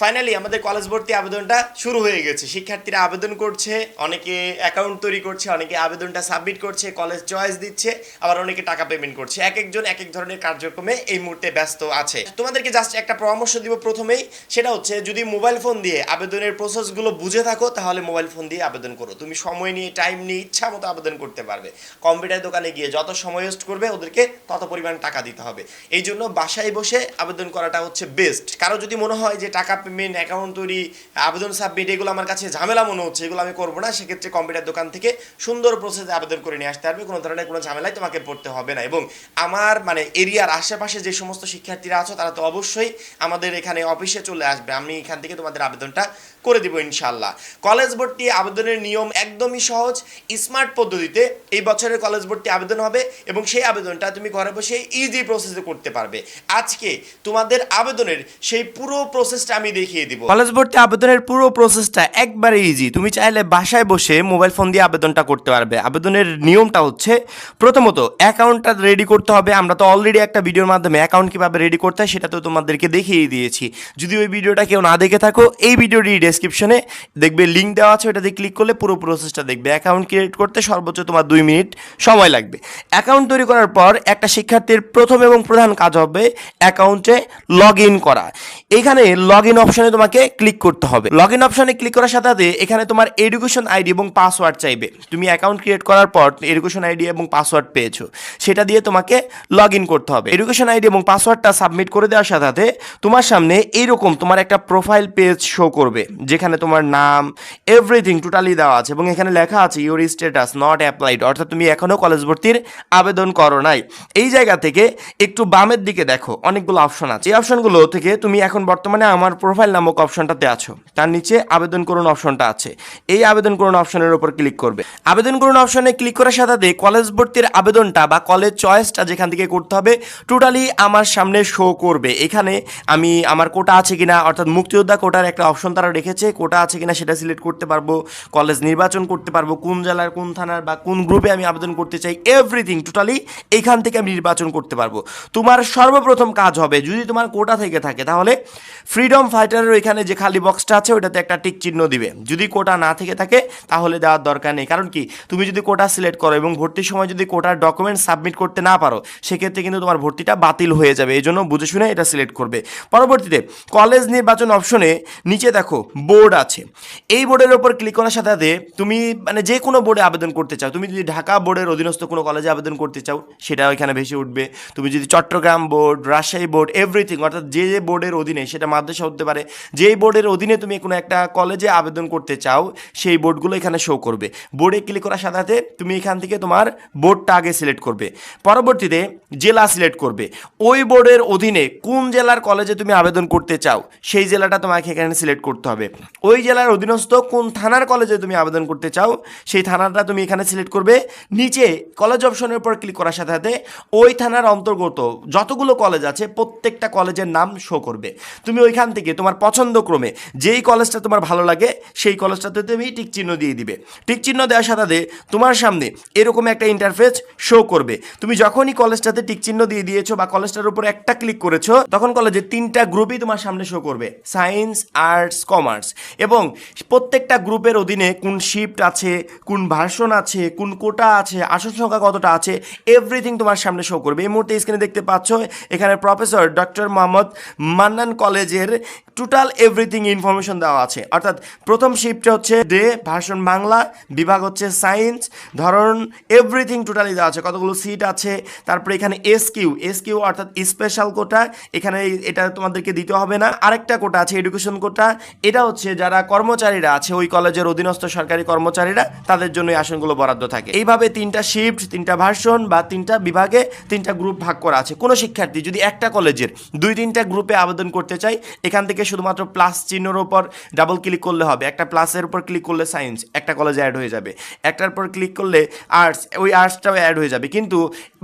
Finally আমাদের college ভর্তি আবেদনটা শুরু হয়ে গেছে। শিক্ষার্থীরা আবেদন করছে, অনেকে অ্যাকাউন্ট তৈরি করছে, অনেকে আবেদনটা সাবমিট করছে কলেজ চয়েস দিচ্ছে, আবার অনেকে টাকা পেমেন্ট করছে। এক একজন, এক এক ধরনের কার্যক্রমে এই মুহূর্তে ব্যস্ত আছে। তোমাদেরকে জাস্ট একটা পরামর্শ দিব প্রথমেই, সেটা হচ্ছে যদি মোবাইল ফোন দিয়ে আবেদনের প্রসেসগুলো বুঝে থাকো, তাহলে মোবাইল ফোন দিয়ে আবেদন করো। তুমি সময় নিয়ে টাইম নিয়ে, ইচ্ছা মতো আবেদন করতে পারবে। কম্পিউটার দোকানে গিয়ে যত সময় ওয়েস্ট করবে, ওদেরকে তত পরিমাণ টাকা দিতে হবে। এই জন্য বাসায় বসে আবেদন করাটা হচ্ছে বেস্ট কারও যদি মনে হয় যে টাকা পেমেন্ট অ্যাকাউন্ট তৈরি, আবেদন সাবমিট এগুলো আমার কাছে ঝামেলা মনে হচ্ছে, এগুলো আমি করব না। সেক্ষেত্রে কম্পিউটার দোকান থেকে সুন্দর প্রসেসে আবেদন করে নিয়ে আসতে পারবে। কোনো ধরনের কোনো ঝামেলায় তোমাকে পড়তে হবে না। এবং আমার মানে এরিয়ার আশেপাশে যে সমস্ত শিক্ষার্থীরা আছো, তারা তো অবশ্যই আমাদের এখানে অফিসে চলে আসবে। আমি এখান থেকে তোমাদের আবেদনটা করে দিব ইনশাল্লাহ কলেজ ভর্তি আবেদনের নিয়ম একদমই সহজ। স্মার্ট পদ্ধতিতে এই বছরের কলেজ ভর্তি আবেদন হবে এবং সেই আবেদনটা তুমি ঘরে বসে ইজি প্রসেসে করতে পারবে। আজকে তোমাদের আবেদনের সেই পুরো প্রসেসটা আমি দেখিয়ে দিব। কলেজ ভর্তি আবেদনের পুরো প্রসেসটা একবারে ইজি তুমি চাইলে বাসায় বসে মোবাইল ফোন দিয়ে আবেদনটা করতে পারবে। আবেদনের নিয়মটা হচ্ছে, প্রথমত, অ্যাকাউন্টটা রেডি করতে হবে। আমরা তো অলরেডি একটা ভিডিওর মাধ্যমে অ্যাকাউন্ট কীভাবে রেডি করতে হয় সেটা তো তোমাদেরকে দেখিয়ে দিয়েছি। যদি ওই ভিডিওটা কেউ না দেখে থাকো, এই ভিডিওটি ডেসক্রিপশনে দেখবে লিঙ্ক দেওয়া আছে, ওটাতে ক্লিক করলে পুরো প্রসেসটা দেখবে। অ্যাকাউন্ট ক্রিয়েট করতে সর্বোচ্চ তোমার দুই মিনিট সময় লাগবে। অ্যাকাউন্ট তৈরি করার পর একটা শিক্ষার্থীর প্রথম এবং প্রধান কাজ হবে অ্যাকাউন্টে লগ ইন করা। এখানে লগ ইন অপশনে তোমাকে ক্লিক করতে হবে। লগ ইন অপশনে ক্লিক করার সাথে সাথে এখানে তোমার এডুকেশন আইডি এবং পাসওয়ার্ড চাইবে। তুমি অ্যাকাউন্ট ক্রিয়েট করার পর এডুকেশন আইডি এবং পাসওয়ার্ড পেয়েছ। সেটা দিয়ে তোমাকে লগ ইন করতে হবে। এডুকেশন আইডি এবং পাসওয়ার্ডটা সাবমিট করে দেওয়ার সাথে সাথে তোমার সামনে এইরকম তোমার একটা প্রোফাইল পেজ শো করবে। যেখানে তোমার নাম এভরিথিং টোটালি দেওয়া আছে এবং এখানে লেখা আছে ইউর স্ট্যাটাস নট অ্যাপ্লাইড অর্থাৎ তুমি এখনও কলেজ ভর্তির আবেদন করো নাই। এই জায়গা থেকে একটু বামের দিকে দেখো, অনেকগুলো অপশন আছে। এই অপশনগুলো থেকে তুমি এখন বর্তমানে আমার প্রোফাইল নামক অপশনটাতে আছো। তার নিচে আবেদন করুন অপশনটা আছে। এই আবেদন করুন অপশনের উপর ক্লিক করবে। আবেদন করুন অপশনে ক্লিক করার সাথে সাথে কলেজ ভর্তির আবেদনটা বা কলেজ চয়েসটা যেখান থেকে করতে হবে টোটালি আমার সামনে শো করবে। এখানে আমি, আমার কোটা আছে কিনা, অর্থাৎ মুক্তিযোদ্ধা কোটার একটা অপশন তারা রেখেছে কোটা আছে কিনা সেটা সিলেক্ট করতে পারব, কলেজ নির্বাচন করতে পারব, কোন জেলার, কোন থানার বা কোন গ্রুপে আমি আবেদন করতে চাই এভরিথিং টোটালি এইখান থেকে আমি নির্বাচন করতে পারব। তোমার সর্বপ্রথম কাজ হবে, যদি তোমার কোটা থেকে থাকে, তাহলে ফ্রিডম ফাইটারের ওইখানে যে খালি বক্সটা আছে ওটাতে একটা টিক চিহ্ন দিবে। যদি কোটা না থেকে থাকে, তাহলে দেওয়ার দরকার নেই। কারণ কি? তুমি যদি কোটা সিলেক্ট করো এবং ভর্তির সময় যদি কোটার ডকুমেন্ট সাবমিট করতে না পারো, সেক্ষেত্রে কিন্তু তোমার ভর্তিটা বাতিল হয়ে যাবে। এই জন্য বুঝে শুনে এটা সিলেক্ট করবে। পরবর্তীতে, কলেজ নির্বাচন অপশনে নিচে দেখো বোর্ড আছে। এই বোর্ডের ওপর ক্লিক করার সাথে সাথে তুমি মানে যে কোনো বোর্ডে আবেদন করতে চাও, তুমি যদি ঢাকা বোর্ডের অধীনস্থ কোনো কলেজে আবেদন করতে চাও, সেটা ওইখানে ভেসে উঠবে। তুমি যদি Chittagong board, Rajshahi board everything অর্থাৎ যে যে বোর্ডের অধীনে, সেটা মাদ্রাসা হতে পারে, যেই বোর্ডের অধীনে তুমি কোনো একটা কলেজে আবেদন করতে চাও, সেই বোর্ডগুলো এখানে শো করবে। বোর্ডে ক্লিক করার সাথে সাথে তুমি এখান থেকে তোমার বোর্ডটা আগে সিলেক্ট করবে। পরবর্তীতে জেলা সিলেক্ট করবে। ওই বোর্ডের অধীনে কোন জেলার কলেজে তুমি আবেদন করতে চাও, সেই জেলাটা তোমাকে এখানে সিলেক্ট করতে হবে। ওই জেলার অধীনস্থ কোন থানার কলেজে তুমি আবেদন করতে চাও, সেই থানাটা তুমি এখানে সিলেক্ট করবে। নিচে কলেজ অপশনের উপর ক্লিক করার সাথে সাথে ওই থানার অন্তর্গত যতগুলো কলেজ আছে, প্রত্যেকটা কলেজের নাম শো করবে। তুমি ওইখান থেকে তোমার পছন্দ ক্রমে যেই কলেজটা তোমার ভালো লাগে, সেই কলেজটাতে তুমি টিক চিহ্ন দিয়ে দিবে। টিক চিহ্ন দেওয়ার সাথে সাথে তোমার সামনে এরকম একটা ইন্টারফেস শো করবে। তুমি যখনই কলেজটাতে টিক চিহ্ন দিয়ে দিয়েছ বা কলেজটার উপর একটা ক্লিক করেছ, তখন কলেজে তিনটা গ্রুপই তোমার সামনে শো করবে। সায়েন্স আর্টস কমার্স এবং প্রত্যেকটা গ্রুপের অধীনে কোন শিফট আছে, কোন ভার্সন আছে, কোন কোটা আছে আসন সংখ্যা কতটা আছে এভরিথিং তোমার সামনে শো করবে। এই মুহূর্তে স্ক্রিনে দেখতে পাচ্ছ, এখানে প্রফেসর ডক্টর মোহাম্মদ মান্নান কলেজের টোটাল এভরিথিং ইনফরমেশন দেওয়া আছে। অর্থাৎ প্রথম শিফটে হচ্ছে ডে ভার্সন বাংলা, বিভাগ হচ্ছে সায়েন্স ধরন এভরিথিং টোটালি দেওয়া আছে। কতগুলো সিট আছে, তারপরে এখানে এস কিউ এস কিউ অর্থাৎ স্পেশাল কোটা এখানে এটা তোমাদেরকে দিতে হবে না। আরেকটা কোটা আছে এডুকেশন কোটা এটা হচ্ছে যারা কর্মচারীরা আছে, ওই কলেজের অধীনস্থ সরকারি কর্মচারীরা, তাদের জন্য এই আসনগুলো বরাদ্দ থাকে। এইভাবে তিনটা শিফট তিনটা ভার্সন বা তিনটা বিভাগে তিনটা গ্রুপ ভাগ করা আছে। কোনো শিক্ষার্থী যদি একটা কলেজের দুই তিনটা গ্রুপে আবেদন করতে চাই এখান থেকে শুধুমাত্র প্লাস চিহ্নর উপর ডাবল ক্লিক করলে হবে। একটা প্লাসের উপর ক্লিক করলে সায়েন্স একটা কলেজে অ্যাড হয়ে যাবে। একটার পর ক্লিক করলে আর্টস ওই আর্টসটাও অ্যাড হয়ে যাবে। কিন্তু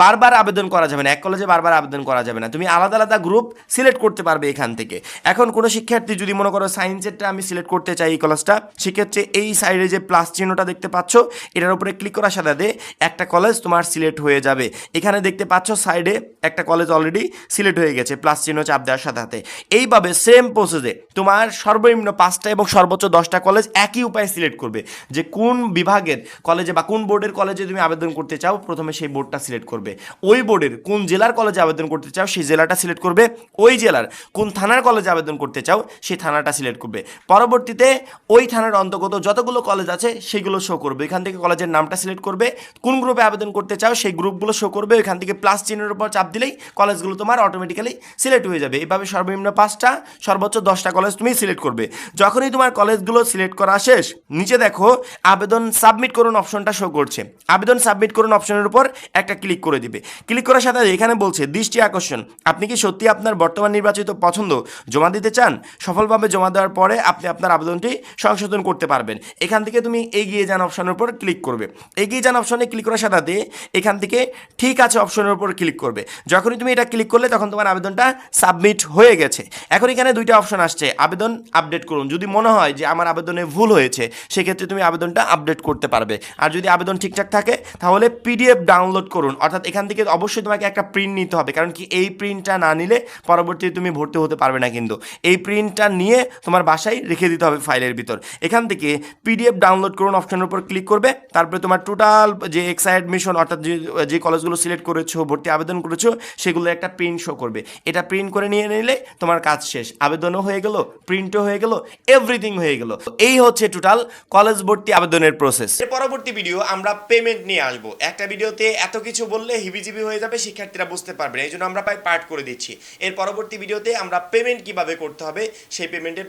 বারবার আবেদন করা যাবে না। এক কলেজে বারবার আবেদন করা যাবে না। তুমি আলাদা আলাদা গ্রুপ সিলেক্ট করতে পারবে এখান থেকে। এখন কোনো শিক্ষার্থী যদি মনে করো সায়েন্সেরটা আমি সিলেক্ট করতে চাই এই কলেজটা সেক্ষেত্রে এই সাইডে যে প্লাস চিহ্নটা দেখতে পাচ্ছ, এটার উপরে ক্লিক করার সাথে সাথে একটা কলেজ তোমার সিলেক্ট হয়ে যাবে। এখানে দেখতে পাচ্ছ সাইডে একটা কলেজ অলরেডি সিলেক্ট হয়ে গেছে প্লাস চিহ্ন চাপ দেওয়ার সাথে সাথে। এইভাবে সেম প্রসেসে তোমার সর্বনিম্ন পাঁচটা এবং সর্বোচ্চ দশটা কলেজ একই উপায়ে সিলেক্ট করবে। যে কোন বিভাগের কলেজে বা কোন বোর্ডের কলেজে তুমি আবেদন করতে চাও, প্রথমে সেই বোর্ডটা সিলেক্ট করবে। ওই বোর্ডের কোন জেলার কলেজে আবেদন করতে চাও, সেই জেলাটা সিলেক্ট করবে। ওই জেলার কোন থানার কলেজে আবেদন করতে চাও, সেই থানাটা সিলেক্ট করবে। পরবর্তীতে ওই থানার অন্তর্গত যতগুলো কলেজ আছে, সেগুলো শো করবে। এখান থেকে কলেজের নামটা সিলেক্ট করবে। কোন গ্রুপে আবেদন করতে চাও, সেই গ্রুপগুলো শো করবে। ওইখান থেকে প্লাস চিহ্নের উপর চাপ দিলেই কলেজগুলো তোমার অটোমেটিক্যালি সিলেক্ট হয়ে যাবে। এভাবে সর্বনিম্ন পাঁচটা, সর্বোচ্চ দশটা কলেজ তুমি সিলেক্ট করবে। যখনই তোমার কলেজগুলো সিলেক্ট করা শেষ, নিচে দেখো আবেদন সাবমিট করুন অপশনটা শো করছে। আবেদন সাবমিট করুন অপশনের উপর একটা ক্লিক করে দিবে। ক্লিক করার সাথে এখানে বলছে, দৃষ্টি আকর্ষণ, আপনি কি সত্যি আপনার বর্তমান নির্বাচিত পছন্দ? জমা দিতে চান? সফলভাবে জমা দেওয়ার পরে আপনি আপনার আবেদনটি সংশোধন করতে পারবেন। এখান থেকে তুমি এগিয়ে যান অপশনের উপর ক্লিক করবে। এগিয়ে যান অপশনে ক্লিক করার সাথে সাথে এখান থেকে ঠিক আছে অপশনের উপর ক্লিক করবে। যখনই তুমি এটা ক্লিক করলে তখন তোমার আবেদনটা সাবমিট হয়ে গেছে। এখন এখানে দুইটা অপশন আসছে, আবেদন আপডেট করুন। যদি মনে হয় যে আমার আবেদনে ভুল হয়েছে, সেক্ষেত্রে তুমি আবেদনটা আপডেট করতে পারবে। আর যদি আবেদন ঠিকঠাক থাকে, তাহলে পিডিএফ ডাউনলোড করুন। অর্থাৎ এখান থেকে অবশ্যই তোমাকে একটা প্রিন্ট নিতে হবে। কারণ কি এই প্রিন্টটা না নিলে পরবর্তীতে তুমি ভর্তি হতে পারবে না কিন্তু। এই প্রিন্টটা নিয়ে তোমার বাসায় রেখে দিতে হবে ফাইলের ভিতর। এখান থেকে পিডিএফ ডাউনলোড করুন অপশনের উপর ক্লিক করবে। তারপরে তোমার টোটাল যে এক্সা অ্যাডমিশন অর্থাৎ যে যে কলেজগুলো সিলেক্ট করেছ, ভর্তি আবেদন করেছ, সেগুলো একটা প্রিন্ট শো করবে। এটা প্রিন্ট করে নিয়ে নিলে তোমার কাজ শেষ। আবেদনও হয়ে গেল প্রিন্টও হয়ে গেল এভরিথিং হয়ে গেল। এই হচ্ছে টোটাল কলেজ ভর্তি আবেদনের প্রসেস এর পরবর্তী ভিডিও আমরা পেমেন্ট নিয়ে আসব। একটা ভিডিওতে এত কিছু বললে হিবিজিবি হয়ে যাবে, শিক্ষার্থীরা বুঝতে পারবে না। এই জন্য আমরা প্রায় পার্ট করে দিচ্ছি। এর পরবর্তী ভিডিওতে আমরা পেমেন্ট কীভাবে করতে হবে, সেই পেমেন্টের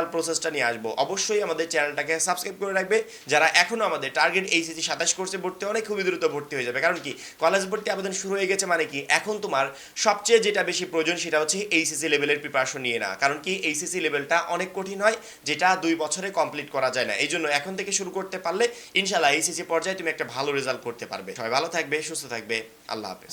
টোটাল প্রসেসটা নিয়ে আসব। অবশ্যই আমাদের চ্যানেলটাকে সাবস্ক্রাইব করে রাখবে। যারা এখনও আমাদের টার্গেট এইচএসি সাতাশ কোর্সে ভর্তি অনেক খুবই দ্রুত ভর্তি হয়ে যাবে। কারণ কি কলেজ ভর্তি আবেদন শুরু হয়ে গেছে মানে কি, এখন তোমার সবচেয়ে যেটা বেশি প্রয়োজন সেটা হচ্ছে এইচএসসি লেভেলের প্রিপারেশন নিয়ে না কারণ কি এইচএসসি লেভেলটা অনেক কঠিন হয়, যেটা দুই বছরে কমপ্লিট করা যায় না। এই জন্য এখন থেকে শুরু করতে পারলে ইনশাল্লাহ এইচএসসি পর্যায়ে তুমি একটা ভালো রেজাল্ট করতে পারবে। সবাই ভালো থাকবে, সুস্থ থাকবে। আল্লাহ হাফেজ।